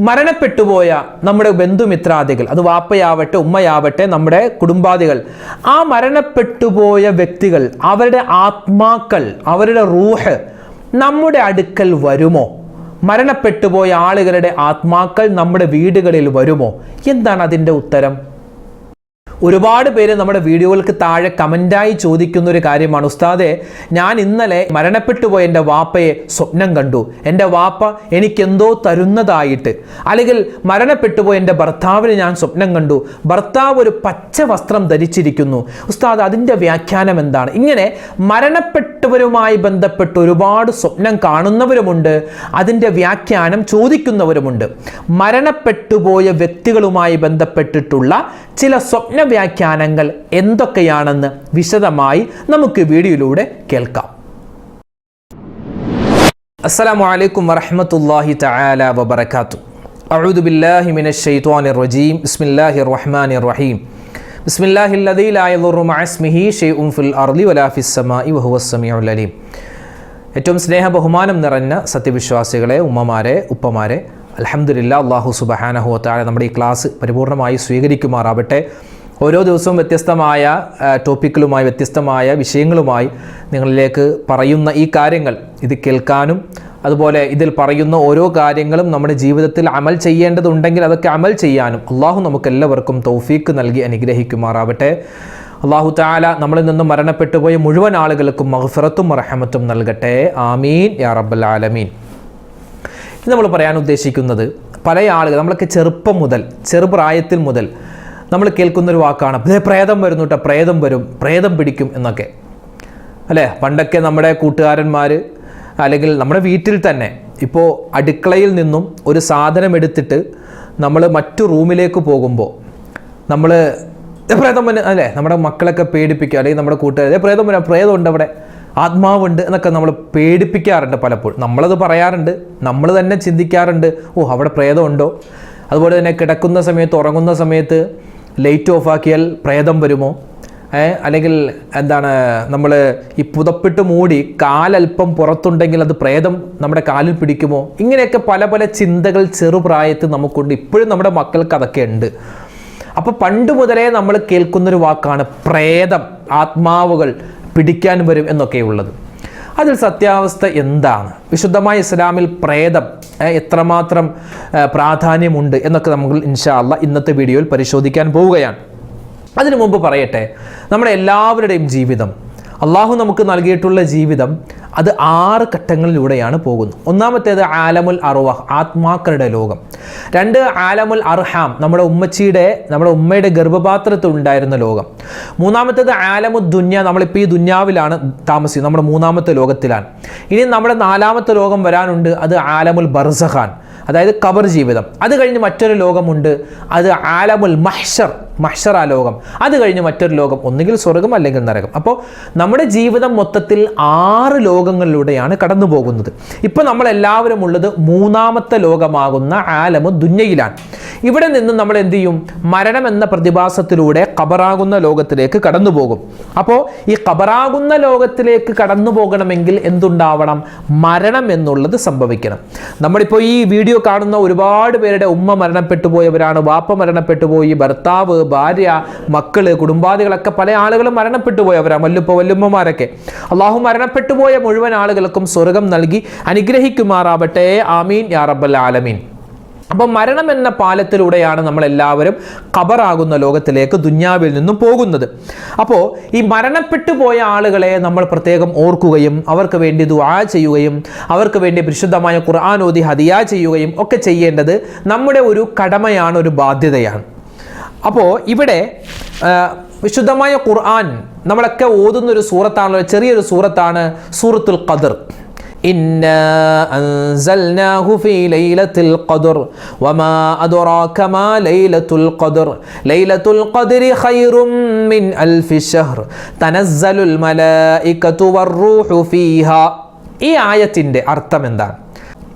മരണപ്പെട്ടുപോയ നമ്മുടെ ബന്ധുമിത്രാദികൾ അത് വാപ്പയാവട്ടെ ഉമ്മയാവട്ടെ നമ്മുടെ കുടുംബാദികൾ ആ മരണപ്പെട്ടുപോയ വ്യക്തികൾ അവരുടെ ആത്മാക്കൾ അവരുടെ റൂഹ് നമ്മുടെ അടുക്കൽ വരുമോ? മരണപ്പെട്ടുപോയ ആളുകളുടെ ആത്മാക്കൾ നമ്മുടെ വീടുകളിൽ വരുമോ? എന്താണ് അതിന്റെ ഉത്തരം? ഒരുപാട് പേര് നമ്മുടെ വീഡിയോകൾക്ക് താഴെ കമന്റായി ചോദിക്കുന്ന ഒരു കാര്യമാണ്. ഉസ്താദെ ഞാൻ ഇന്നലെ മരണപ്പെട്ടു പോയ എന്റെ വാപ്പയെ സ്വപ്നം കണ്ടു. എന്റെ വാപ്പ എനിക്കെന്തോ തരുന്നതായിട്ട്. അല്ലെങ്കിൽ മരണപ്പെട്ടു പോയ എന്റെ ഭർത്താവിന് ഞാൻ സ്വപ്നം കണ്ടു. ഭർത്താവ് ഒരു പച്ച വസ്ത്രം ധരിച്ചിരിക്കുന്നു. ഉസ്താദ് അതിന്റെ വ്യാഖ്യാനം എന്താണ്? ഇങ്ങനെ മരണപ്പെട്ടവരുമായി ബന്ധപ്പെട്ട് ഒരുപാട് സ്വപ്നം കാണുന്നവരുമുണ്ട്. അതിന്റെ വ്യാഖ്യാനം ചോദിക്കുന്നവരുമുണ്ട്. മരണപ്പെട്ടുപോയ വ്യക്തികളുമായി ബന്ധപ്പെട്ടിട്ടുള്ള ചില സ്വപ്ന വ്യാഖ്യാനങ്ങൾ എന്തൊക്കെയാണെന്ന് വിശദമായി നമുക്ക് വീഡിയോയിലൂടെ കേൾക്കാം. അസ്സലാമു അലൈക്കും വറഹ്മത്തുള്ളാഹി തആല വബറകാത്തു അഊദു ബില്ലാഹി മിനശ് ശൈത്വാനിർ റജീം. ബിസ്മില്ലാഹിർ റഹ്മാനിർ റഹീം. ബിസ്മില്ലാഹിൽ ലദീ ലാ യദുറു മഅസ്മിഹി ഷൈഉൻ ഫിൽ അർളി വലാ ഫിസ് സമാഇ വഹുവസ് സമീഉൽ അലീം. ഏറ്റവും സ്നേഹ ബഹുമാനം നിറഞ്ഞ സത്യവിശ്വാസികളെ ഉമ്മമാരെ ഉപ്പമാരെ അലഹമുല്ല അള്ളാഹു സുബഹാനഹു താഴെ നമ്മുടെ ഈ ക്ലാസ് പരിപൂർണമായി സ്വീകരിക്കുമാറാവട്ടെ. ഓരോ ദിവസവും വ്യത്യസ്തമായ ടോപ്പിക്കുകളുമായി വ്യത്യസ്തമായ വിഷയങ്ങളുമായി നിങ്ങളിലേക്ക് പറയുന്ന ഈ കാര്യങ്ങൾ ഇത് കേൾക്കാനും അതുപോലെ ഇതിൽ പറയുന്ന ഓരോ കാര്യങ്ങളും നമ്മുടെ ജീവിതത്തിൽ അമൽ ചെയ്യേണ്ടതുണ്ടെങ്കിൽ അതൊക്കെ അമൽ ചെയ്യാനും അള്ളാഹു നമുക്ക് എല്ലാവർക്കും തൗഫീക്ക് നൽകി അനുഗ്രഹിക്കുമാറാവട്ടെ. അള്ളാഹു താല നമ്മളിൽ നിന്ന് മരണപ്പെട്ടു പോയ മുഴുവൻ ആളുകൾക്കും മഹഫിറത്തും റഹമത്തും നൽകട്ടെ. ആമീൻ. യാ റബ്ബൽ ആലമീൻ. ഇത് നമ്മൾ പറയാൻ ഉദ്ദേശിക്കുന്നത് പല ആളുകൾ നമ്മളൊക്കെ ചെറുപ്പം മുതൽ ചെറുപ്രായത്തിൽ മുതൽ നമ്മൾ കേൾക്കുന്നൊരു വാക്കാണ്. "ദേ പ്രേതം വരുന്നു കേട്ടോ പ്രേതം വരും പ്രേതം പിടിക്കും എന്നൊക്കെ. അല്ലേ? പണ്ടൊക്കെ നമ്മുടെ കൂട്ടുകാരന്മാർ അല്ലെങ്കിൽ നമ്മുടെ വീട്ടിൽ തന്നെ ഇപ്പോൾ അടുക്കളയിൽ നിന്നും ഒരു സാധനം എടുത്തിട്ട് നമ്മൾ മറ്റു റൂമിലേക്ക് പോകുമ്പോൾ നമ്മൾ പ്രേതം വന്ന് അല്ലേ? നമ്മുടെ മക്കളൊക്കെ പേടിപ്പിക്കുക അല്ലെങ്കിൽ നമ്മുടെ കൂട്ടുകാർ പ്രേതം വരാം പ്രേതമുണ്ട് അവിടെ ആത്മാവുണ്ട് എന്നൊക്കെ നമ്മൾ പേടിപ്പിക്കാറുണ്ട് പലപ്പോഴും. നമ്മളത് പറയാറുണ്ട് നമ്മൾ തന്നെ ചിന്തിക്കാറുണ്ട് ഓ അവിടെ പ്രേതമുണ്ടോ അതുപോലെ തന്നെ കിടക്കുന്ന സമയത്ത് ഉറങ്ങുന്ന സമയത്ത് ലൈറ്റ് ഓഫാക്കിയാൽ പ്രേതം വരുമോ? അല്ലെങ്കിൽ എന്താണ് നമ്മൾ ഈ പുതപ്പിട്ട് മൂടി കാലല്പം പുറത്തുണ്ടെങ്കിൽ അത് പ്രേതം നമ്മുടെ കാലിൽ പിടിക്കുമോ? ഇങ്ങനെയൊക്കെ പല പല ചിന്തകൾ ചെറുപ്രായത്തിൽ നമുക്കുണ്ട്. ഇപ്പോഴും നമ്മുടെ മക്കൾക്ക് അതൊക്കെ ഉണ്ട്. അപ്പോൾ പണ്ട് മുതലേ നമ്മൾ കേൾക്കുന്നൊരു വാക്കാണ് പ്രേതം ആത്മാവുകൾ പിടിക്കാൻ വരും എന്നൊക്കെയുള്ളത്. അതിൽ സത്യാവസ്ഥ എന്താണ്? വിശുദ്ധമായ ഇസ്ലാമിൽ പ്രേതം എത്രമാത്രം പ്രാധാന്യമുണ്ട് എന്നൊക്കെ നമുക്ക് ഇൻഷാല്ല ഇന്നത്തെ വീഡിയോയിൽ പരിശോധിക്കാൻ പോവുകയാണ്. അതിനു മുമ്പ് പറയട്ടെ നമ്മുടെ എല്ലാവരുടെയും ജീവിതം അള്ളാഹു നമുക്ക് നൽകിയിട്ടുള്ള ജീവിതം അത് ആറ് ഘട്ടങ്ങളിലൂടെയാണ് പോകുന്നത്. ഒന്നാമത്തേത് ആലമുൽ അറുവാഹ് ആത്മാക്കളുടെ ലോകം. രണ്ട് ആലമുൽ അർഹാം നമ്മുടെ ഉമ്മച്ചിയുടെ നമ്മുടെ ഉമ്മയുടെ ഗർഭപാത്രത്തിൽ ഉണ്ടായിരുന്ന ലോകം. മൂന്നാമത്തേത് ആലമു ദുന്യ നമ്മളിപ്പോൾ ഈ ദുന്യാവിലാണ് താമസിക്കുന്നത് നമ്മുടെ മൂന്നാമത്തെ ലോകത്തിലാണ്. ഇനി നമ്മുടെ നാലാമത്തെ ലോകം വരാനുണ്ട് അത് ആലമുൽ ബർസഖാൻ അതായത് കബർ ജീവിതം. അത് കഴിഞ്ഞ് മറ്റൊരു ലോകമുണ്ട് അത് ആലമുൽ മഹ്ഷർ. ആ ലോകം. അത് കഴിഞ്ഞ് മറ്റൊരു ലോകം ഒന്നുകിൽ സ്വർഗം അല്ലെങ്കിൽ നരകം. അപ്പോൾ നമ്മുടെ ജീവിതം മൊത്തത്തിൽ ആറ് ലോകങ്ങളിലൂടെയാണ് കടന്നു പോകുന്നത് ഇപ്പോൾ നമ്മളെല്ലാവരും ഉള്ളത് മൂന്നാമത്തെ ലോകമാകുന്ന ആലമു ദുന്യയിലാണ്. ഇവിടെ നിന്ന് നമ്മൾ എന്ത് ചെയ്യും? മരണം എന്ന പ്രതിഭാസത്തിലൂടെ കബറാകുന്ന ലോകത്തിലേക്ക് കടന്നു പോകും അപ്പോൾ ഈ കബറാകുന്ന ലോകത്തിലേക്ക് കടന്നു പോകണമെങ്കിൽ എന്തുണ്ടാവണം? മരണം എന്നുള്ളത് സംഭവിക്കണം. നമ്മളിപ്പോൾ ഈ വീഡിയോ കാണുന്ന ഒരുപാട് പേരുടെ ഉമ്മ മരണപ്പെട്ടു പോയവരാണ് വാപ്പ മരണപ്പെട്ടു പോയി ഭർത്താവ് ഭാര്യ മക്കൾ കുടുംബാദികളൊക്കെ പല ആളുകളും മരണപ്പെട്ടു പോയവരാ വല്ലുപ്പ വല്ലുമ്മമാരൊക്കെ. അള്ളാഹു മരണപ്പെട്ടു പോയ മുഴുവൻ ആളുകൾക്കും സ്വർഗം നൽകി അനുഗ്രഹിക്കുമാറാവട്ടെ. ആമീൻ. യാ റബ്ബൽ ആലമീൻ. അപ്പം മരണം എന്ന പാലത്തിലൂടെയാണ് നമ്മൾ എല്ലാവരും ഖബറാകുന്ന ലോകത്തിലേക്ക് ദുന്യാവിൽ നിന്നും പോകുന്നത്. അപ്പോൾ ഈ മരണപ്പെട്ടു പോയ ആളുകളെ നമ്മൾ പ്രത്യേകം ഓർക്കുകയും അവർക്ക് വേണ്ടി ദുആ ചെയ്യുകയും അവർക്ക് വേണ്ടി പരിശുദ്ധമായ ഖുർആൻ ഓതി ഹദിയ ചെയ്യുകയും ഒക്കെ ചെയ്യേണ്ടത് നമ്മുടെ ഒരു കടമയാണ് ഒരു ബാധ്യതയാണ്. അപ്പോൾ ഇവിടെ വിശുദ്ധമായ ഖുർആൻ നമ്മളൊക്കെ ഓതുന്ന ഒരു സൂറത്താണല്ലോ ചെറിയൊരു സൂറത്താണ് സൂറത്തുൽ ഖദർ. ഈ ആയത്തിന്റെ അർത്ഥം എന്താണ്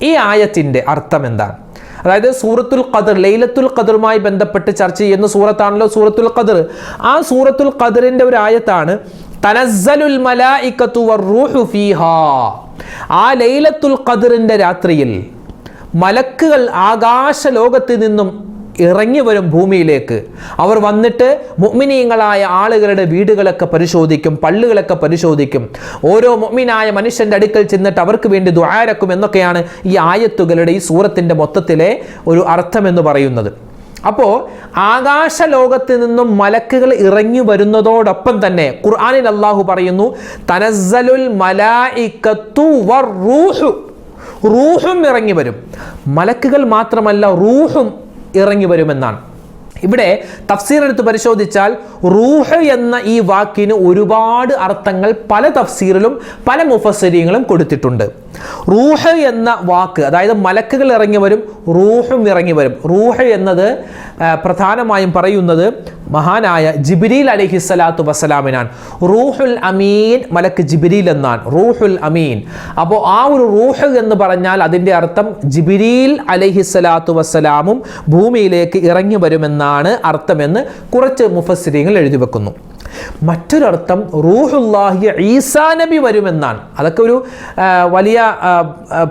ഈ ആയത്തിന്റെ അർത്ഥം എന്താണ് അതായത് സൂറത്തുൽ ഖദർ ലൈലത്തുൽ ഖദറുമായി ബന്ധപ്പെട്ട് ചർച്ച ചെയ്യുന്ന സൂറത്താണല്ലോ സൂറത്തുൽ ഖദർ. ആ സൂറത്തുൽ ഖദറിന്റെ ഒരു ആയത്താണ് തനസ്സലുൽ മലായിക്കത്തു വർറൂഹു ഫീഹാ. ആ ലൈലത്തുൽ ഖദറിന്റെ രാത്രിയിൽ മലക്കുകൾ ആകാശ ലോകത്ത് നിന്നും ഇറങ്ങി വരും ഭൂമിയിലേക്ക്. അവർ വന്നിട്ട് മുഗ്മിനീയങ്ങളായ ആളുകളുടെ വീടുകളൊക്കെ പരിശോധിക്കും പള്ളികളൊക്കെ പരിശോധിക്കും. ഓരോ മുഗ്മിനായ മനുഷ്യന്റെ അടുക്കൽ ചെന്നിട്ട് അവർക്ക് വേണ്ടി ദ്വാരക്കും എന്നൊക്കെയാണ് ഈ ആയത്തുകളുടെ ഈ സൂറത്തിന്റെ മൊത്തത്തിലെ ഒരു അർത്ഥം എന്ന് പറയുന്നത്. അപ്പോൾ ആകാശ ലോകത്ത് നിന്നും മലക്കുകൾ ഇറങ്ങി വരുന്നതോടൊപ്പം തന്നെ ഖുർആാനിൽ അള്ളാഹു പറയുന്നു തനസലുൽ മലായിക്കത്തു റൂഹും ഇറങ്ങി വരും. മലക്കുകൾ മാത്രമല്ല റൂഹും ഇറങ്ങി വരുമെന്നാണ്. ഇവിടെ തഫ്സീർ എടുത്ത് പരിശോധിച്ചാൽ റൂഹ് എന്ന ഈ വാക്കിന് ഒരുപാട് അർത്ഥങ്ങൾ പല തഫ്സീറിലും പല മുഫസരീങ്ങളും കൊടുത്തിട്ടുണ്ട്. റൂഹ് എന്ന വാക്ക് അതായത് മലക്കുകൾ ഇറങ്ങി വരും റൂഹും ഇറങ്ങി വരും. റൂഹ് എന്നത് പ്രധാനമായും പറയുന്നത് മഹാനായ ജിബിരിൽ അലഹിസ്സലാത്തു വസ്സലാമിനാണ്. റൂഹുൽ അമീൻ മലക്ക് ജിബിരിൽ എന്നാണ്. റൂഹുൽ അമീൻ. അപ്പോൾ ആ ഒരു റൂഹ് എന്ന് പറഞ്ഞാൽ അതിന്റെ അർത്ഥം ജിബിരിൽ അലഹിസ്സലാത്തു വസ്സലാമും ഭൂമിയിലേക്ക് ഇറങ്ങി വരുമെന്നാണ് അർത്ഥമെന്ന് കുറച്ച് മുഫസ്സിരിങ്ങൾ എഴുതി വെക്കുന്നു. മറ്റൊരർത്ഥം റൂഹുല്ലാഹി ഈസാ നബി വരുമെന്നാണ്. അതൊക്കെ ഒരു വലിയ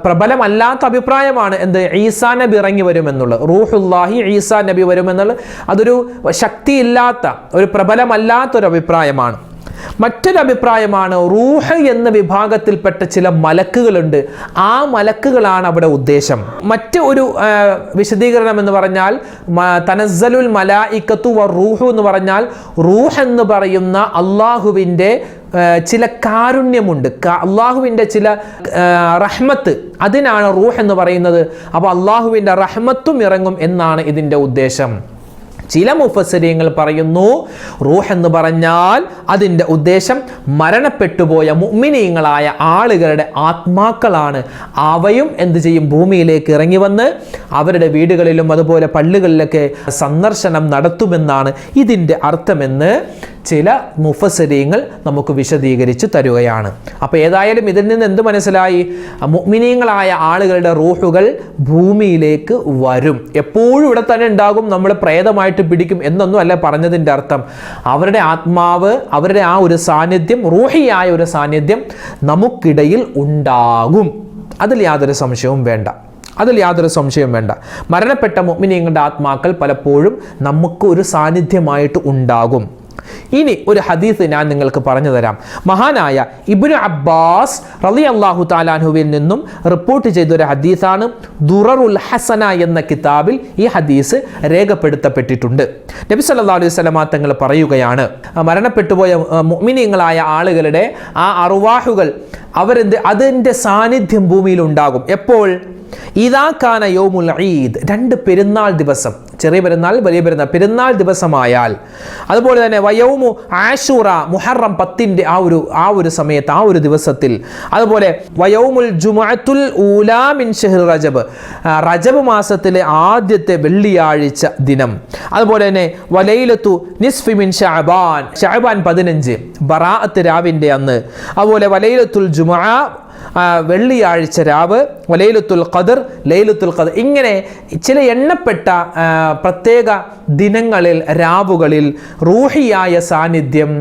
പ്രബലമല്ലാത്ത അഭിപ്രായമാണ് എന്ത് ഈസാ നബി ഇറങ്ങി വരുമെന്നുള്ളത്. റൂഹുല്ലാഹി ഈസാ നബി വരുമെന്നുള്ളത് അതൊരു ശക്തിയില്ലാത്ത ഒരു പ്രബലമല്ലാത്ത ഒരു അഭിപ്രായമാണ് മറ്റൊരു അഭിപ്രായമാണ് റൂഹ് എന്ന വിഭാഗത്തിൽപ്പെട്ട ചില മലക്കുകളുണ്ട്. ആ മലക്കുകളാണ് അവിടെ ഉദ്ദേശം. മറ്റ് ഒരു വിശദീകരണം എന്ന് പറഞ്ഞാൽ തനസ്സലുൽ മലായിക്കത്തു വ റൂഹു എന്ന് പറഞ്ഞാൽ റൂഹ് എന്ന് പറയുന്ന അള്ളാഹുവിന്റെ ചില കാരുണ്യമുണ്ട്. അള്ളാഹുവിന്റെ ചില റഹ്മത്ത് അതിനാണ് റൂഹ് എന്ന് പറയുന്നത്. അപ്പോൾ അള്ളാഹുവിന്റെ റഹ്മത്തും ഇറങ്ങും എന്നാണ് ഇതിന്റെ ഉദ്ദേശം. ചില മുഫസരിയങ്ങൾ പറയുന്നു റൂഹ് എന്ന് പറഞ്ഞാൽ അതിന്റെ ഉദ്ദേശം മരണപ്പെട്ടുപോയ മുഅ്മിനീങ്ങളായ ആളുകളുടെ ആത്മാക്കളാണ്. അവയും എന്ത് ചെയ്യും? ഭൂമിയിലേക്ക് ഇറങ്ങി വന്ന് അവരുടെ വീടുകളിലും അതുപോലെ പള്ളികളിലൊക്കെ സന്ദർശനം നടത്തുമെന്നാണ് ഇതിന്റെ അർത്ഥമെന്ന് ചില മുഫസരീങ്ങൾ നമുക്ക് വിശദീകരിച്ച് തരുകയാണ്. അപ്പോൾ ഏതായാലും ഇതിൽ നിന്ന് എന്ത് മനസ്സിലായി? മുഅ്മിനീങ്ങളായ ആളുകളുടെ റൂഹുകൾ ഭൂമിയിലേക്ക് വരും. എപ്പോഴും ഇവിടെ തന്നെ ഉണ്ടാകും നമ്മൾ പ്രേതമായിട്ട് പിടിക്കും എന്നൊന്നും അല്ല പറഞ്ഞതിന്റെ അർത്ഥം. അവരുടെ ആത്മാവ് അവരുടെ ആ ഒരു സാന്നിധ്യം റൂഹിയായ ഒരു സാന്നിധ്യം നമുക്കിടയിൽ ഉണ്ടാകും. അതിൽ യാതൊരു സംശയവും വേണ്ട. അതിൽ യാതൊരു സംശയവും വേണ്ട. മരണപ്പെട്ട മുഅ്മിനീങ്ങളുടെ ആത്മാക്കൾ പലപ്പോഴും നമുക്ക് ഒരു സാന്നിധ്യമായിട്ട് ഉണ്ടാകും. ഇനി ഒരു ഹദീസ് ഞാൻ നിങ്ങൾക്ക് പറഞ്ഞു തരാം. മഹാനായ ഇബ്നു അബ്ബാസ് റളി അള്ളാഹു താലാൻഹുവിൽ നിന്നും റിപ്പോർട്ട് ചെയ്ത ഒരു ഹദീസാണ്. ദുററുൽ ഹസന എന്ന കിതാബിൽ ഈ ഹദീസ് രേഖപ്പെടുത്തപ്പെട്ടിട്ടുണ്ട്. നബി സല്ലാ അലൈഹി വസല്ലമ തങ്ങൾ പറയുകയാണ് മരണപ്പെട്ടുപോയ മുമിനിയങ്ങളായ ആളുകളുടെ ആ അറുവാഹുകൾ അവരെന്ത് അതിന്റെ സാന്നിധ്യം ഭൂമിയിൽ ഉണ്ടാകും. എപ്പോൾ? ഇതാക്കാന യോമുൽ ഈദ് രണ്ട് പെരുന്നാൾ ദിവസം ചെറിയ പെരുന്നാൾ വലിയ പെരുന്നാൾ പെരുന്നാൾ ദിവസമായാൽ അതുപോലെ തന്നെ വയോമു ആഷൂറ മുഹറം പത്തിന്റെ ആ ഒരു ആ ഒരു സമയത്ത് ആ ഒരു ദിവസത്തിൽ അതുപോലെ വയോമുൽ ജുമാത്തുൽ ഊലാമിൻ ഷെഹർ റജബ് റജബ് മാസത്തിലെ ആദ്യത്തെ വെള്ളിയാഴ്ച ദിനം. അതുപോലെ തന്നെ വലൈലത്തു നിസ്ഫിമിൻ മിൻ ഷഅബാൻ ഷഅബാൻ പതിനഞ്ച് ബറാഅത്ത് രാവിന്റെ അന്ന്. അതുപോലെ വലൈലത്തുൽ ജുമാ വെള്ളിയാഴ്ച രാവ് ലൈലത്തുൽ ഖദർ ലൈലത്തുൽ ഖദർ ഇങ്ങനെ ചില എണ്ണപ്പെട്ട പ്രത്യേക ദിനങ്ങളിൽ രാവുകളിൽ റൂഹിയായ സാന്നിധ്യം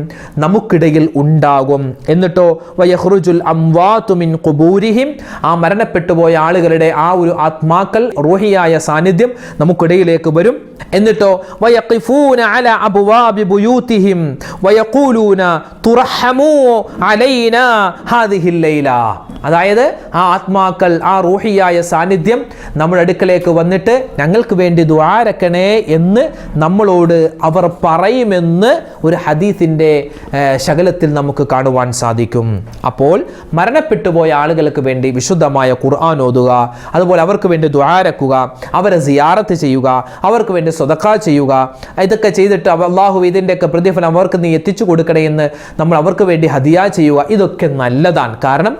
നമുക്കിടയിൽ ഉണ്ടാകും. എന്നിട്ടോ വയഹ്റുജുൽ അംവാതു മിൻ ഖുബൂരിഹിം ആ മരണപ്പെട്ടുപോയ ആളുകളുടെ ആ ഒരു ആത്മാക്കൾ റൂഹിയായ സാന്നിധ്യം നമുക്കിടയിലേക്ക് വരും. എന്നിട്ടോ വയഖിഫൂന അല അബ്വാബി ബുയൂതിഹിം വയഖൂലൂന തുറഹമൂ അലൈനാ ഹാദിഹിൽ ലൈല. അതായത് ആ ആത്മാക്കൾ ആ റൂഹിയായ സാന്നിധ്യം നമ്മുടെ അടുക്കലേക്ക് വന്നിട്ട് ഞങ്ങൾക്ക് വേണ്ടി ദ്വാരക്കണേ എന്ന് നമ്മളോട് അവർ പറയുമെന്ന് ഒരു ഹദീസിന്റെ ശകലത്തിൽ നമുക്ക് കാണുവാൻ സാധിക്കും. അപ്പോൾ മരണപ്പെട്ടു പോയ ആളുകൾക്ക് വേണ്ടി വിശുദ്ധമായ ഖുർആൻ ഓതുക അതുപോലെ അവർക്ക് വേണ്ടി ദ്വാരക്കുക അവരെ സിയാറത്ത് ചെയ്യുക അവർക്ക് വേണ്ടി സ്വതക്ക ചെയ്യുക ഇതൊക്കെ ചെയ്തിട്ട് അള്ളാഹു ഇതിന്റെയൊക്കെ പ്രതിഫലം അവർക്ക് നീ എത്തിച്ചു കൊടുക്കണേ എന്ന് നമ്മൾ അവർക്ക് വേണ്ടി ഹദിയ ചെയ്യുക ഇതൊക്കെ നല്ലതാണ്. കാരണം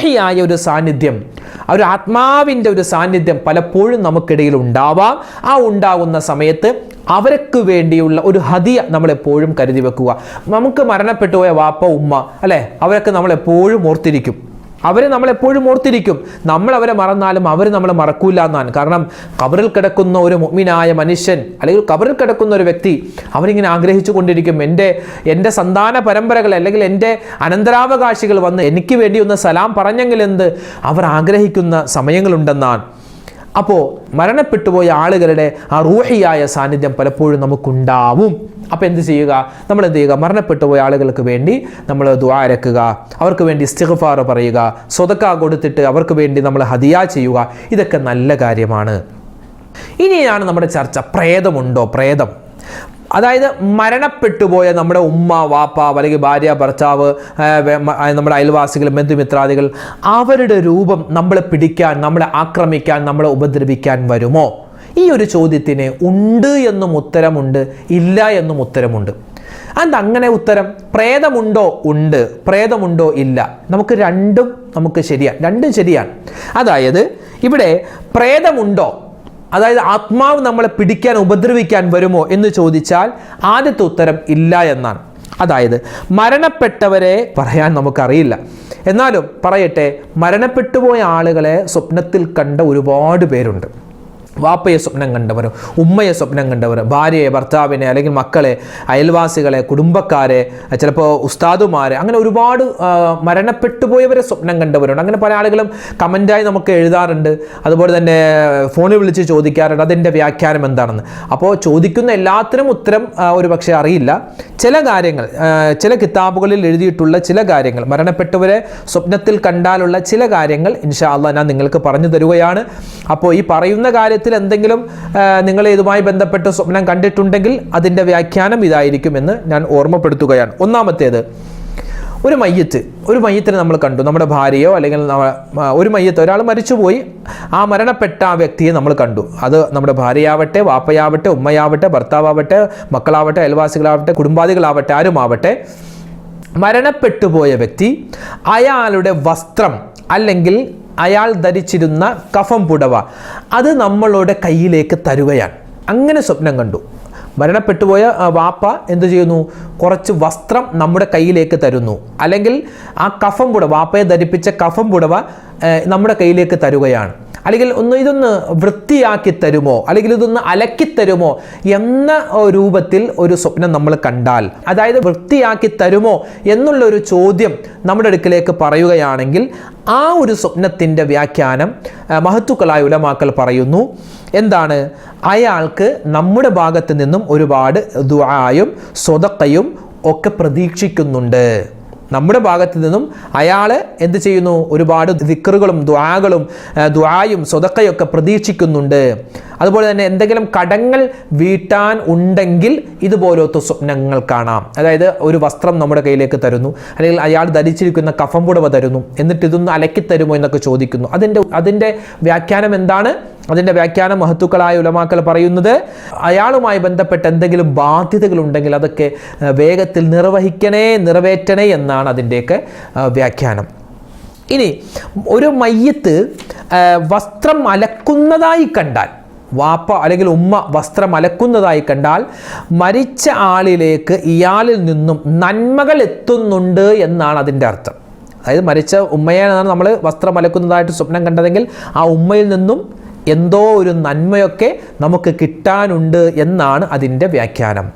റൂഹിയായ ഒരു സാന്നിധ്യം ആ ഒരു ആത്മാവിന്റെ ഒരു സാന്നിധ്യം പലപ്പോഴും നമുക്കിടയിൽ ഉണ്ടാവാം. ആ ഉണ്ടാകുന്ന സമയത്ത് അവർക്ക് വേണ്ടിയുള്ള ഒരു ഹതിയ നമ്മളെപ്പോഴും കരുതി വെക്കുക. നമുക്ക് മരണപ്പെട്ടു പോയ വാപ്പ ഉമ്മ അല്ലേ? അവരൊക്കെ നമ്മളെപ്പോഴും ഓർത്തിരിക്കും. അവരെ നമ്മൾ എപ്പോഴും ഓർത്തിരിക്കും. നമ്മൾ അവരെ മറന്നാലും അവർ നമ്മളെ മറക്കൂല എന്നാണ്. കാരണം കബറിൽ കിടക്കുന്ന ഒരു മുഅ്മിനായ മനുഷ്യൻ അല്ലെങ്കിൽ കബറിൽ കിടക്കുന്ന ഒരു വ്യക്തി അവരിങ്ങനെ ആഗ്രഹിച്ചു കൊണ്ടിരിക്കും എന്റെ എന്റെ സന്താന പരമ്പരകൾ അല്ലെങ്കിൽ എന്റെ അനന്തരാവകാശികൾ വന്ന് എനിക്ക് വേണ്ടി ഒന്ന് സലാം പറഞ്ഞെങ്കിൽ എന്ത്? അവർ ആഗ്രഹിക്കുന്ന സമയങ്ങളുണ്ടെന്നാണ്. അപ്പോൾ മരണപ്പെട്ടുപോയ ആളുകളുടെ ആ റൂഹിയായ സാന്നിധ്യം പലപ്പോഴും നമുക്കുണ്ടാവും. അപ്പോൾ എന്ത് ചെയ്യുക? നമ്മൾ എന്ത് ചെയ്യുക? മരണപ്പെട്ടുപോയ ആളുകൾക്ക് വേണ്ടി നമ്മൾ ദ്വാരക്കുക അവർക്ക് വേണ്ടി ഇസ്തിഗ്ഫാർ പറയുക. സ്വതക്ക കൊടുത്തിട്ട് അവർക്ക് വേണ്ടി നമ്മൾ ഹദിയ ചെയ്യുക. ഇതൊക്കെ നല്ല കാര്യമാണ്. ഇനിയാണ് നമ്മുടെ ചർച്ച. പ്രേതമുണ്ടോ? പ്രേതം. അതായത് മരണപ്പെട്ടുപോയ നമ്മുടെ ഉമ്മ വാപ്പ അല്ലെങ്കിൽ ഭാര്യ ഭർത്താവ് നമ്മുടെ അയൽവാസികൾ ബന്ധുമിത്രാദികൾ അവരുടെ രൂപം നമ്മളെ പിടിക്കാൻ നമ്മളെ ആക്രമിക്കാൻ നമ്മളെ ഉപദ്രവിക്കാൻ വരുമോ? ഈ ഒരു ചോദ്യത്തിന് ഉണ്ട് എന്നും ഉത്തരമുണ്ട് ഇല്ല എന്നും ഉത്തരമുണ്ട്. അത് അങ്ങനെ ഉത്തരം പ്രേതമുണ്ടോ? ഉണ്ട്. പ്രേതമുണ്ടോ? ഇല്ല. നമുക്ക് രണ്ടും നമുക്ക് ശരിയാണ് രണ്ടും ശരിയാണ്. അതായത് ഇവിടെ പ്രേതമുണ്ടോ? അതായത് ആത്മാവ് നമ്മളെ പിടിക്കാൻ ഉപദ്രവിക്കാൻ വരുമോ എന്ന് ചോദിച്ചാൽ ആദ്യത്തെ ഉത്തരം ഇല്ല എന്നാണ്. അതായത് മരണപ്പെട്ടവരെ പറയാൻ നമുക്കറിയില്ല. എന്നാലും പറയട്ടെ മരണപ്പെട്ടുപോയ ആളുകളെ സ്വപ്നത്തിൽ കണ്ട ഒരുപാട് പേരുണ്ട്. വാപ്പയെ സ്വപ്നം കണ്ടവർ ഉമ്മയെ സ്വപ്നം കണ്ടവർ ഭാര്യയെ ഭർത്താവിനെ അല്ലെങ്കിൽ മക്കളെ അയൽവാസികളെ കുടുംബക്കാരെ ചിലപ്പോൾ ഉസ്താദുമാരെ അങ്ങനെ ഒരുപാട് മരണപ്പെട്ടു മരണപ്പെട്ടുപോയവരെ സ്വപ്നം കണ്ടവരുണ്ട്. അങ്ങനെ പല ആളുകളും കമന്റായി നമുക്ക് എഴുതാറുണ്ട്. അതുപോലെ തന്നെ ഫോണിൽ വിളിച്ച് ചോദിക്കാറുണ്ട് അതിന്റെ വ്യാഖ്യാനം എന്താണെന്ന്? അപ്പോൾ ചോദിക്കുന്ന എല്ലാത്തിനും ഉത്തരം ഒരു പക്ഷേ അറിയില്ല. ചില കാര്യങ്ങൾ ചില കിതാബുകളിൽ എഴുതിയിട്ടുള്ള ചില കാര്യങ്ങൾ മരണപ്പെട്ടവരെ സ്വപ്നത്തിൽ കണ്ടാലുള്ള ചില കാര്യങ്ങൾ ഇൻഷാ അള്ളാഹ് ഞാൻ നിങ്ങൾക്ക് പറഞ്ഞു തരുകയാണ്. അപ്പോൾ ഈ പറയുന്ന കാര്യത്തിൽ എന്തെങ്കിലും നിങ്ങൾ ഇതുമായി ബന്ധപ്പെട്ട് സ്വപ്നം കണ്ടിട്ടുണ്ടെങ്കിൽ അതിന്റെ വ്യാഖ്യാനം ഇതായിരിക്കും എന്ന് ഞാൻ ഓർമ്മപ്പെടുത്തുകയാണ്. ഒന്നാമത്തേത് ഒരു മയ്യത്ത് ഒരു മയ്യത്തിനെ നമ്മൾ കണ്ടു. നമ്മുടെ ഭാര്യയോ അല്ലെങ്കിൽ ഒരു മയ്യത്ത് ഒരാൾ മരിച്ചുപോയി. ആ മരണപ്പെട്ട ആ വ്യക്തിയെ നമ്മൾ കണ്ടു. അത് നമ്മുടെ ഭാര്യയാവട്ടെ വാപ്പയാവട്ടെ ഉമ്മയാവട്ടെ ഭർത്താവട്ടെ മക്കളാവട്ടെ അയൽവാസികളാവട്ടെ കുടുംബാദികളാവട്ടെ ആരുമാവട്ടെ. മരണപ്പെട്ടുപോയ വ്യക്തി അയാളുടെ വസ്ത്രം അല്ലെങ്കിൽ അയാൾ ധരിച്ചിരുന്ന കഫം പുടവ അത് നമ്മളുടെ കയ്യിലേക്ക് തരുകയാണ്. അങ്ങനെ സ്വപ്നം കണ്ടു. മരണപ്പെട്ടുപോയ വാപ്പ എന്തു ചെയ്യുന്നു? കുറച്ച് വസ്ത്രം നമ്മുടെ കയ്യിലേക്ക് തരുന്നു. അല്ലെങ്കിൽ ആ കഫം പുടവ വാപ്പയെ ധരിപ്പിച്ച കഫം പുടവ നമ്മുടെ കയ്യിലേക്ക് തരുകയാണ്. അല്ലെങ്കിൽ ഒന്ന് ഇതൊന്ന് വൃത്തിയാക്കി തരുമോ? അല്ലെങ്കിൽ ഇതൊന്ന് അലക്കി തരുമോ? എന്ന രൂപത്തിൽ ഒരു സ്വപ്നം നമ്മൾ കണ്ടാൽ അതായത് വൃത്തിയാക്കി തരുമോ എന്നുള്ള ഒരു ചോദ്യം നമ്മുടെ അടുക്കിലേക്ക് പറയുകയാണെങ്കിൽ ആ ഒരു സ്വപ്നത്തിന്റെ വ്യാഖ്യാനം മഹത്തുക്കളായ ഉലമാക്കൾ പറയുന്നു എന്താണ്? അയാൾക്ക് നമ്മുടെ ഭാഗത്ത് നിന്നും ഒരുപാട് ദുആയും സ്വതക്കയും ഒക്കെ പ്രതീക്ഷിക്കുന്നുണ്ട്. നമ്മുടെ ഭാഗത്ത് നിന്നും അയാൾ എന്ത് ചെയ്യുന്നു? ഒരുപാട് ദിക്കറുകളും ദ്വാകളും ദ്വായും സ്വതക്കയൊക്കെ പ്രതീക്ഷിക്കുന്നുണ്ട്. അതുപോലെ തന്നെ എന്തെങ്കിലും കടങ്ങൾ വീട്ടാൻ ഉണ്ടെങ്കിൽ ഇതുപോലത്തെ സ്വപ്നങ്ങൾ കാണാം. അതായത് ഒരു വസ്ത്രം നമ്മുടെ കയ്യിലേക്ക് തരുന്നു. അല്ലെങ്കിൽ അയാൾ ധരിച്ചിരിക്കുന്ന കഫം പുടവ തരുന്നു. എന്നിട്ട് ഇതൊന്ന് അലക്കി തരുമോ എന്നൊക്കെ ചോദിക്കുന്നു. അതിന്റെ അതിന്റെ വ്യാഖ്യാനം എന്താണ്? അതിന്റെ വ്യാഖ്യാനം മഹത്തുക്കളായ ഉലമാക്കൾ പറയുന്നത് അയാളുമായി ബന്ധപ്പെട്ട് എന്തെങ്കിലും ബാധ്യതകൾ ഉണ്ടെങ്കിൽ അതൊക്കെ വേഗത്തിൽ നിർവഹിക്കണേ നിറവേറ്റണേ എന്നാണ് അതിന്റെയൊക്കെ വ്യാഖ്യാനം. ഇനി ഒരു മയ്യത്ത് വസ്ത്രം അലക്കുന്നതായി കണ്ടാൽ വാപ്പ അല്ലെങ്കിൽ ഉമ്മ വസ്ത്രം അലക്കുന്നതായി കണ്ടാൽ മരിച്ച ആളിലേക്ക് ഇയാളിൽ നിന്നും നന്മകൾ എത്തുന്നുണ്ട് എന്നാണ് അതിന്റെ അർത്ഥം. അതായത് മരിച്ച ഉമ്മയാണ് നമ്മൾ വസ്ത്രം അലക്കുന്നതായിട്ട് സ്വപ്നം കണ്ടതെങ്കിൽ ആ ഉമ്മയിൽ നിന്നും എന്തോ ഒരു നന്മയൊക്കെ നമുക്ക് കിട്ടാനുണ്ട് എന്നാണ് അതിന്റെ വ്യാഖ്യാനം.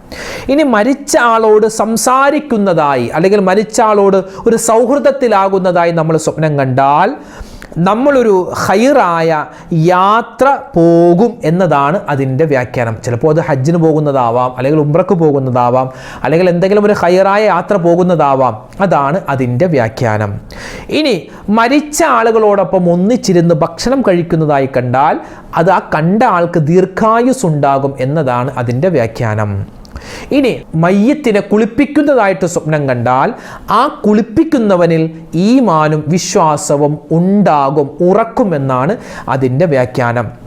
ഇനി മരിച്ച ആളോട് സംസാരിക്കുന്നതായി അല്ലെങ്കിൽ മരിച്ച ആളോട് ഒരു സൗഹൃദത്തിലാകുന്നതായി നമ്മൾ സ്വപ്നം കണ്ടാൽ നമ്മളൊരു ഹൈറായ യാത്ര പോകും എന്നതാണ് അതിന്റെ വ്യാഖ്യാനം. ചിലപ്പോൾ അത് ഹജ്ജിന് പോകുന്നതാവാം അല്ലെങ്കിൽ ഉംറക്ക് പോകുന്നതാവാം അല്ലെങ്കിൽ എന്തെങ്കിലും ഒരു ഹൈറായ യാത്ര പോകുന്നതാവാം. അതാണ് അതിന്റെ വ്യാഖ്യാനം. ഇനി മരിച്ച ആളുകളോടൊപ്പം ഒന്നിച്ചിരുന്ന് ഭക്ഷണം കഴിക്കുന്നതായി കണ്ടാൽ അത് ആ കണ്ട ആൾക്ക് ദീർഘായുസ് ഉണ്ടാകും എന്നതാണ് അതിന്റെ വ്യാഖ്യാനം. ഇനി മയ്യത്തിനെ കുളിപ്പിക്കുന്നതായിട്ട് സ്വപ്നം കണ്ടാൽ ആ കുളിപ്പിക്കുന്നവനിൽ ഈമാനും വിശ്വാസവും ഉണ്ടാകും ഉറക്കുമെന്നാണ് അതിന്റെ വ്യാഖ്യാനം.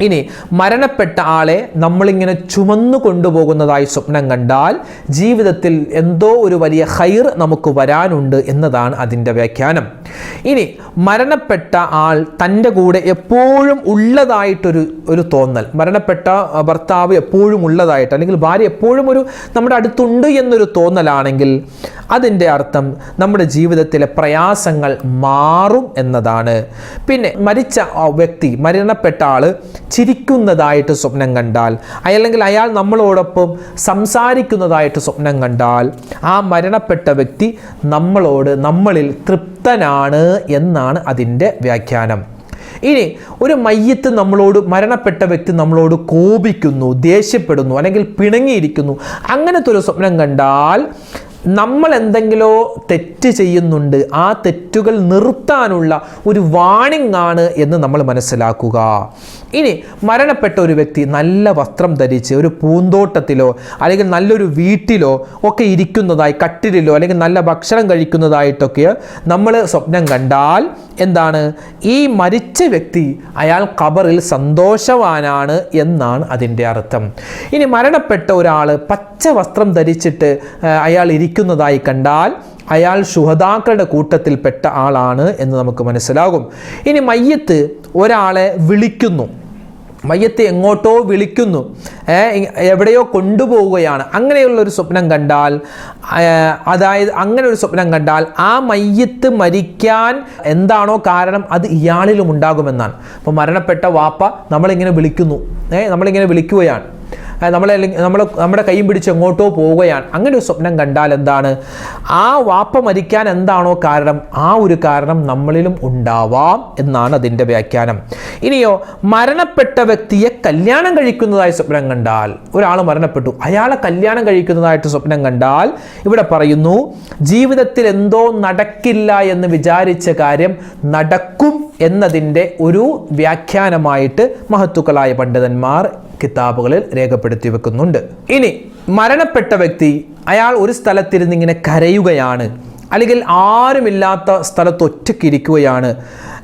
ഇനി മരണപ്പെട്ട ആളെ നമ്മളിങ്ങനെ ചുമന്നു കൊണ്ടുപോകുന്നതായി സ്വപ്നം കണ്ടാൽ ജീവിതത്തിൽ എന്തോ ഒരു വലിയ ഹൈർ നമുക്ക് വരാനുണ്ട് എന്നതാണ് അതിന്റെ വ്യാഖ്യാനം. ഇനി മരണപ്പെട്ട ആൾ തന്റെ കൂടെ എപ്പോഴും ഉള്ളതായിട്ടൊരു ഒരു തോന്നൽ. മരണപ്പെട്ട ഭർത്താവ് എപ്പോഴും ഉള്ളതായിട്ട് അല്ലെങ്കിൽ ഭാര്യ എപ്പോഴും ഒരു നമ്മുടെ അടുത്തുണ്ട് എന്നൊരു തോന്നലാണെങ്കിൽ അതിന്റെ അർത്ഥം നമ്മുടെ ജീവിതത്തിലെ പ്രയാസങ്ങൾ മാറും എന്നതാണ്. പിന്നെ മരിച്ച വ്യക്തി മരണപ്പെട്ട ആൾ ചിരിക്കുന്നതായിട്ട് സ്വപ്നം കണ്ടാൽ അല്ലെങ്കിൽ അയാൾ നമ്മളോടൊപ്പം സംസാരിക്കുന്നതായിട്ട് സ്വപ്നം കണ്ടാൽ ആ മരണപ്പെട്ട വ്യക്തി നമ്മളോട് നമ്മളിൽ തൃപ്തനാണ് എന്നാണ് അതിന്റെ വ്യാഖ്യാനം. ഇനി ഒരു മയ്യത്ത് നമ്മളോട് മരണപ്പെട്ട വ്യക്തി നമ്മളോട് കോപിക്കുന്നു ദേഷ്യപ്പെടുന്നു അല്ലെങ്കിൽ പിണങ്ങിയിരിക്കുന്നു അങ്ങനത്തെ ഒരു സ്വപ്നം കണ്ടാൽ നമ്മൾ എന്തെങ്കിലോ തെറ്റ് ചെയ്യുന്നുണ്ട് ആ തെറ്റുകൾ നിർത്താനുള്ള ഒരു വാണിംഗ് ആണ് എന്ന് നമ്മൾ മനസ്സിലാക്കുക. ഇനി മരണപ്പെട്ട ഒരു വ്യക്തി നല്ല വസ്ത്രം ധരിച്ച് ഒരു പൂന്തോട്ടത്തിലോ അല്ലെങ്കിൽ നല്ലൊരു വീട്ടിലോ ഒക്കെ ഇരിക്കുന്നതായി കട്ടിലിലോ അല്ലെങ്കിൽ നല്ല ഭക്ഷണം കഴിക്കുന്നതായിട്ടൊക്കെ നമ്മൾ സ്വപ്നം കണ്ടാൽ എന്താണ്? ഈ മരിച്ച വ്യക്തി അയാൾ ഖബറിൽ സന്തോഷവാനാണ് എന്നാണ് അതിന്റെ അർത്ഥം. ഇനി മരണപ്പെട്ട ഒരാൾ പച്ച വസ്ത്രം ധരിച്ചിട്ട് അയാൾ അയാൾ ഇരിക്കുന്നതായി കണ്ടാൽ അയാൾ ശുഹതാക്കളുടെ കൂട്ടത്തിൽപ്പെട്ട ആളാണ് എന്ന് നമുക്ക് മനസ്സിലാകും. ഇനി മയ്യത്ത് ഒരാളെ വിളിക്കുന്നു. മയ്യത്ത് എങ്ങോട്ടോ വിളിക്കുന്നു. എവിടെയോ കൊണ്ടുപോവുകയാണ്. അങ്ങനെയുള്ളൊരു സ്വപ്നം കണ്ടാൽ അതായത് അങ്ങനെ ഒരു സ്വപ്നം കണ്ടാൽ ആ മയ്യത്ത് മരിക്കാൻ എന്താണോ കാരണം അത് ഇയാളിലും ഉണ്ടാകുമെന്നാണ്. അപ്പോൾ മരണപ്പെട്ട വാപ്പ നമ്മളിങ്ങനെ വിളിക്കുന്നു? ഏഹ് നമ്മളിങ്ങനെ വിളിക്കുകയാണ്? നമ്മളെ നമ്മൾ നമ്മുടെ കൈയും പിടിച്ച് എങ്ങോട്ടോ പോവുകയാണ്. അങ്ങനെ ഒരു സ്വപ്നം കണ്ടാൽ എന്താണ്? ആ വാപ്പ മരിക്കാൻ എന്താണോ കാരണം ആ ഒരു കാരണം നമ്മളിലും ഉണ്ടാവാം എന്നാണ് അതിന്റെ വ്യാഖ്യാനം. ഇനിയോ മരണപ്പെട്ട വ്യക്തിയെ കല്യാണം കഴിക്കുന്നതായി സ്വപ്നം കണ്ടാൽ ഒരാൾ മരണപ്പെട്ടു അയാളെ കല്യാണം കഴിക്കുന്നതായിട്ട് സ്വപ്നം കണ്ടാൽ ഇവിടെ പറയുന്നു ജീവിതത്തിൽ എന്തോ നടക്കില്ല എന്ന് വിചാരിച്ച കാര്യം നടക്കും എന്നതിന്റെ ഒരു വ്യാഖ്യാനമായിട്ട് മഹത്തുക്കളായ പണ്ഡിതന്മാർ കിതാബുകളിൽ രേഖപ്പെടുത്തി വെക്കുന്നുണ്ട്. ഇനി മരണപ്പെട്ട വ്യക്തി അയാൾ ഒരു സ്ഥലത്തിരുന്ന് ഇങ്ങനെ കരയുകയാണ്. അല്ലെങ്കിൽ ആരുമില്ലാത്ത സ്ഥലത്ത് ഒറ്റയ്ക്കിരിക്കുകയാണ്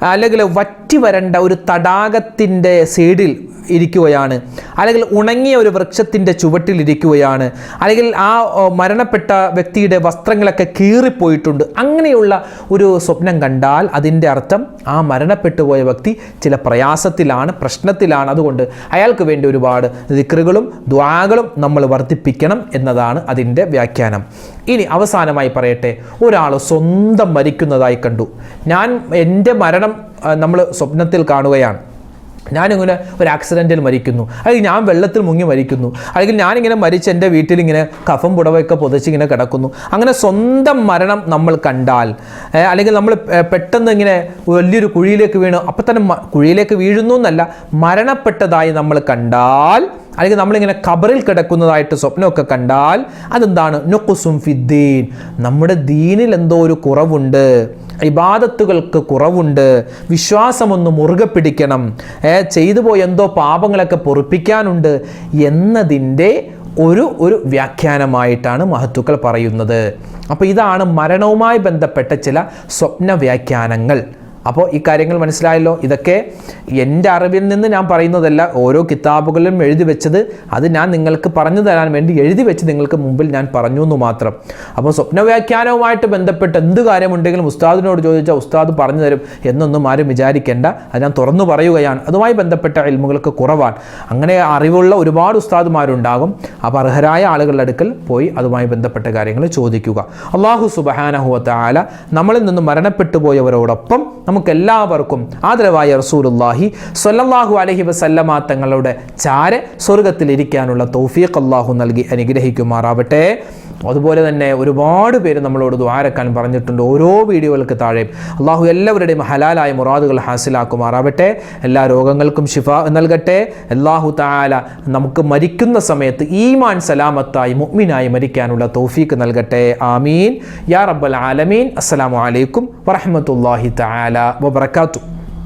അല്ലെങ്കിൽ വറ്റി വരണ്ട ഒരു തടാകത്തിന്റെ സൈഡിൽ ഇരിക്കുകയാണ്. അല്ലെങ്കിൽ ഉണങ്ങിയ ഒരു വൃക്ഷത്തിന്റെ ചുവട്ടിൽ ഇരിക്കുകയാണ്. അല്ലെങ്കിൽ ആ മരണപ്പെട്ട വ്യക്തിയുടെ വസ്ത്രങ്ങളൊക്കെ കീറിപ്പോയിട്ടുണ്ട്. അങ്ങനെയുള്ള ഒരു സ്വപ്നം കണ്ടാൽ അതിന്റെ അർത്ഥം ആ മരണപ്പെട്ടു പോയ വ്യക്തി ചില പ്രയാസത്തിലാണ് പ്രശ്നത്തിലാണ്. അതുകൊണ്ട് അയാൾക്ക് വേണ്ടി ഒരുപാട് ദിക്റുകളും ദ്വാകളും നമ്മൾ വർദ്ധിപ്പിക്കണം എന്നതാണ് അതിന്റെ വ്യാഖ്യാനം. ഇനി അവസാനമായി പറയട്ടെ. ഒരാൾ സ്വന്തം മരിക്കുന്നതായി കണ്ടു. ഞാൻ എന്റെ മരണം നമ്മൾ സ്വപ്നത്തിൽ കാണുകയാണ്. ഞാനിങ്ങനെ ഒരു ആക്സിഡന്റിൽ മരിക്കുന്നു. അല്ലെങ്കിൽ ഞാൻ വെള്ളത്തിൽ മുങ്ങി മരിക്കുന്നു. അല്ലെങ്കിൽ ഞാനിങ്ങനെ മരിച്ച് എന്റെ വീട്ടിലിങ്ങനെ കഫം പുടവയൊക്കെ പൊതിച്ചിങ്ങനെ കിടക്കുന്നു. അങ്ങനെ സ്വന്തം മരണം നമ്മൾ കണ്ടാൽ അല്ലെങ്കിൽ നമ്മൾ പെട്ടെന്ന് ഇങ്ങനെ വലിയൊരു കുഴിയിലേക്ക് വീണു അപ്പം തന്നെ കുഴിയിലേക്ക് വീഴുന്നു എന്നല്ല മരണപ്പെട്ടതായി നമ്മൾ കണ്ടാൽ അല്ലെങ്കിൽ നമ്മളിങ്ങനെ ഖബറിൽ കിടക്കുന്നതായിട്ട് സ്വപ്നമൊക്കെ കണ്ടാൽ അതെന്താണ്? നൊക്കുസും ഫിദ്ദീൻ. നമ്മുടെ ദീനിൽ എന്തോ ഒരു കുറവുണ്ട്. ഇബാദത്തുകൾക്ക് കുറവുണ്ട്. വിശ്വാസമൊന്ന് മുറുകെ പിടിക്കണം. ചെയ്തു പോയ എന്തോ പാപങ്ങളൊക്കെ പൊറുപ്പിക്കാനുണ്ട് എന്നതിന്റെ ഒരു ഒരു വ്യാഖ്യാനമായിട്ടാണ് മഹത്തുക്കൾ പറയുന്നത്. അപ്പോൾ ഇതാണ് മരണവുമായി ബന്ധപ്പെട്ട ചില സ്വപ്ന വ്യാഖ്യാനങ്ങൾ അപ്പോൾ ഈ കാര്യങ്ങൾ മനസ്സിലായല്ലോ? ഇതൊക്കെ എന്റെ അറിവിൽ നിന്ന് ഞാൻ പറയുന്നതല്ല. ഓരോ കിതാബുകളിലും എഴുതി വെച്ചത് അത് ഞാൻ നിങ്ങൾക്ക് പറഞ്ഞു തരാൻ വേണ്ടി എഴുതി വെച്ച് നിങ്ങൾക്ക് മുമ്പിൽ ഞാൻ പറഞ്ഞു എന്ന് മാത്രം. അപ്പോൾ സ്വപ്നവ്യാഖ്യാനവുമായിട്ട് ബന്ധപ്പെട്ട് എന്ത് കാര്യമുണ്ടെങ്കിലും ഉസ്താദിനോട് ചോദിച്ചാൽ ഉസ്താദ് പറഞ്ഞു തരും എന്നൊന്നും ആരും വിചാരിക്കേണ്ട. അത് ഞാൻ തുറന്നു പറയുകയാണ്. അതുമായി ബന്ധപ്പെട്ട ഇൽമുകൾക്ക് കുറവാണ്. അങ്ങനെ അറിവുള്ള ഒരുപാട് ഉസ്താദുമാരുണ്ടാകും. അപ്പോൾ അർഹരായ ആളുകളുടെ അടുക്കൽ പോയി അതുമായി ബന്ധപ്പെട്ട കാര്യങ്ങൾ ചോദിക്കുക. അള്ളാഹു സുബഹാനഹുവത്ത ആല നമ്മളിൽ നിന്ന് മരണപ്പെട്ടു പോയവരോടൊപ്പം നമുക്ക് എല്ലാവർക്കും ആദരവായ റസൂലുല്ലാഹി സ്വല്ലല്ലാഹു അലഹി വസല്ലമ തങ്ങളുടെ ചാര സ്വർഗത്തിലിരിക്കാനുള്ള തൗഫീഖ് അള്ളാഹു നൽകി അനുഗ്രഹിക്കുമാറാവട്ടെ. അതുപോലെ തന്നെ ഒരുപാട് പേര് നമ്മളോട് ദ്വാരക്കാൻ പറഞ്ഞിട്ടുണ്ട് ഓരോ വീഡിയോകൾക്ക് താഴെ അള്ളാഹു എല്ലാവരുടെയും ഹലാലായ മുറാദുകൾ ഹാസിലാക്കുമാറാവട്ടെ. എല്ലാ രോഗങ്ങൾക്കും ശിഫ നൽകട്ടെ. അള്ളാഹു താല നമുക്ക് മരിക്കുന്ന സമയത്ത് ഈമാൻ സലാമത്തായി മുഅ്മിനായി മരിക്കാനുള്ള തൗഫീക്ക് നൽകട്ടെ. ആമീൻ. യാ റബ്ബൽ ആലമീൻ. അസ്സലാമു അലൈക്കും വറഹ്മത്തുള്ളാഹി തആല വബറകാതുഹു.